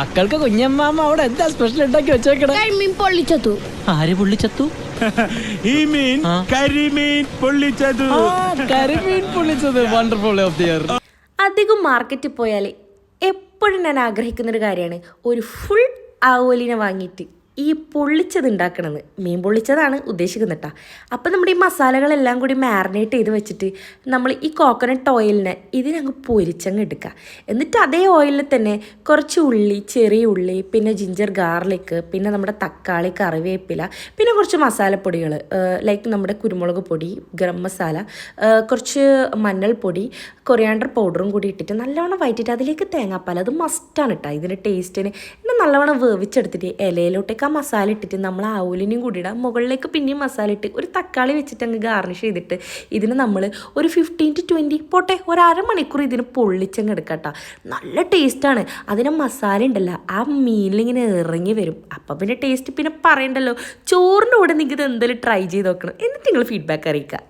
മക്കൾക്ക് കുഞ്ഞമ്മാമ അവിടെ എന്താ സ്പെഷ്യൽ ഉണ്ടാക്കി വെച്ചേക്കണേ? കരിമീൻ പൊള്ളിച്ചതു ആര് പൊള്ളിച്ചത്തു? ഈ മീൻ. കരിമീൻ പൊള്ളിച്ചത്. കരിമീൻ പൊള്ളിച്ചത്. വണ്ടർഫുൾ ഓഫ് ദി ഇയർ അധികം മാർക്കറ്റിൽ പോയാൽ എപ്പോഴും ഞാൻ ആഗ്രഹിക്കുന്ന ഒരു കാര്യമാണ്. ഒരു ഫുൾ ആവോലിനെ വാങ്ങിയിട്ട്. ഈ പൊള്ളിച്ചത് ഉണ്ടാക്കണമെന്ന് മീൻ പൊള്ളിച്ചതാണ് ഉദ്ദേശിക്കുന്നത് കേട്ടോ അപ്പം നമ്മുടെ ഈ മസാലകളെല്ലാം കൂടി മാറിനേറ്റ് ചെയ്ത് വെച്ചിട്ട് നമ്മൾ ഈ കോക്കനട്ട് ഓയിലിനെ ഇതിനങ്ങ് പൊരിച്ചങ്ങ് എടുക്കുക. എന്നിട്ട് അതേ ഓയിലിൽ തന്നെ കുറച്ച് ഉള്ളി ചെറിയ ഉള്ളി പിന്നെ ജിഞ്ചർ ഗാർലിക് പിന്നെ നമ്മുടെ തക്കാളി കറിവേപ്പില പിന്നെ കുറച്ച് മസാലപ്പൊടികൾ ലൈക്ക് നമ്മുടെ കുരുമുളക് പൊടി ഗരം മസാല കുറച്ച് മഞ്ഞൾപ്പൊടി കൊറിയാണ്ടർ പൗഡറും കൂടി ഇട്ടിട്ട് നല്ലവണ്ണം വയറ്റിട്ട് അതിലേക്ക് തേങ്ങാപ്പാൽ. അത് മസ്റ്റാണ് കേട്ടോ ഇതിന്റെ ടേസ്റ്റിന് നല്ലവണ്ണം വേവിച്ചെടുത്തിട്ട് ഇലയിലോട്ടേക്ക് ആ മസാല ഇട്ടിട്ട് നമ്മൾ ആ ഓലിനും കൂടി ഇടാം. മുകളിലേക്ക് പിന്നെയും മസാല ഇട്ട് ഒരു തക്കാളി വെച്ചിട്ട് അങ്ങ് ഗാർണിഷ് ചെയ്തിട്ട് ഇതിന് നമ്മൾ ഒരു ഫിഫ്റ്റീൻ ടു ട്വന്റി പോട്ടെ ഒരു അരമണിക്കൂർ ഇതിന് പൊള്ളിച്ചങ്ങ് എടുക്കട്ടോ കേട്ടോ. നല്ല ടേസ്റ്റാണ് അതിന് മസാല ഉണ്ടല്ലോ ആ മീനിലിങ്ങനെ ഇറങ്ങി വരും. അപ്പം പിന്നെ ടേസ്റ്റ് പിന്നെ പറയണ്ടല്ലോ. ചോറിന്റെ കൂടെ നിങ്ങൾക്ക് ഇത് എന്തായാലും ട്രൈ ചെയ്ത് നോക്കണം. എന്നിട്ട് നിങ്ങൾ ഫീഡ്ബാക്ക് അറിയിക്കുക.